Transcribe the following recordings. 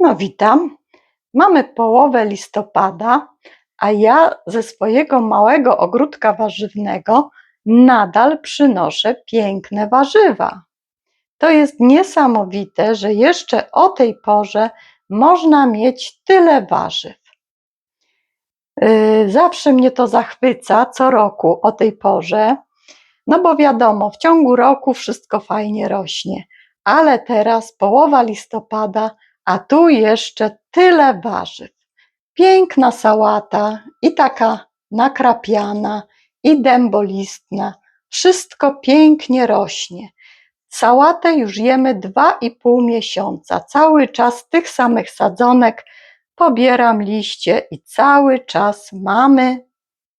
No witam. Mamy połowę listopada, a ja ze swojego małego ogródka warzywnego nadal przynoszę piękne warzywa. To jest niesamowite, że jeszcze o tej porze można mieć tyle warzyw. Yy, Zawsze mnie to zachwyca co roku o tej porze, no bo wiadomo, w ciągu roku wszystko fajnie rośnie, ale teraz połowa listopada, a tu jeszcze tyle warzyw. Piękna sałata i taka nakrapiana, i dębolistna. Wszystko pięknie rośnie. Sałatę już jemy dwa i pół miesiąca. Cały czas tych samych sadzonek pobieram liście i cały czas mamy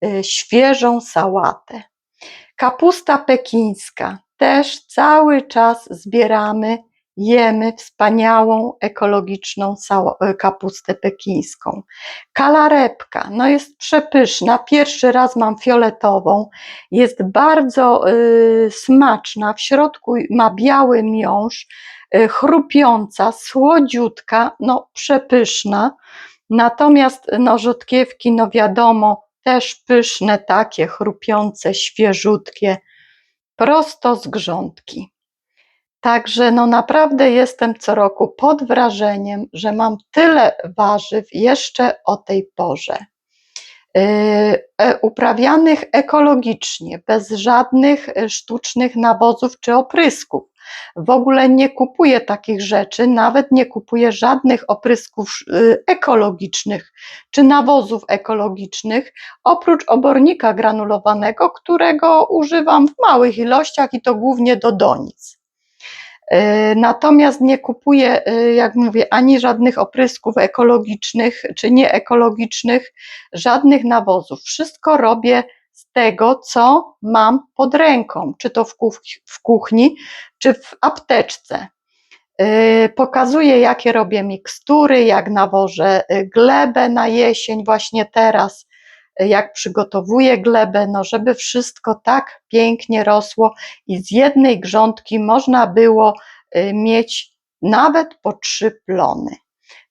y, świeżą sałatę. Kapusta pekińska też cały czas zbieramy, jemy wspaniałą ekologiczną y, kapustę pekińską. Kalarepka, no jest przepyszna. Pierwszy raz mam fioletową. Jest bardzo y, smaczna. W środku ma biały miąższ, y, chrupiąca, słodziutka, no przepyszna. Natomiast no, rzodkiewki, no wiadomo, też pyszne, takie chrupiące, świeżutkie, prosto z grządki. Także no naprawdę jestem co roku pod wrażeniem, że mam tyle warzyw jeszcze o tej porze. Yy, e, Uprawianych ekologicznie, bez żadnych e, sztucznych nawozów czy oprysków. W ogóle nie kupuję takich rzeczy, nawet nie kupuję żadnych oprysków y, ekologicznych czy nawozów ekologicznych, oprócz obornika granulowanego, którego używam w małych ilościach i to głównie do donic. Y, Natomiast nie kupuję, y, jak mówię, ani żadnych oprysków ekologicznych czy nieekologicznych, żadnych nawozów. Wszystko robię z tego, co mam pod ręką, czy to w kuch- w kuchni, czy w apteczce. Yy, Pokazuję, jakie robię mikstury, jak nawożę glebę na jesień, właśnie teraz, jak przygotowuję glebę, no żeby wszystko tak pięknie rosło i z jednej grządki można było y, mieć nawet po trzy plony.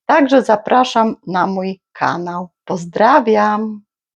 Także zapraszam na mój kanał. Pozdrawiam.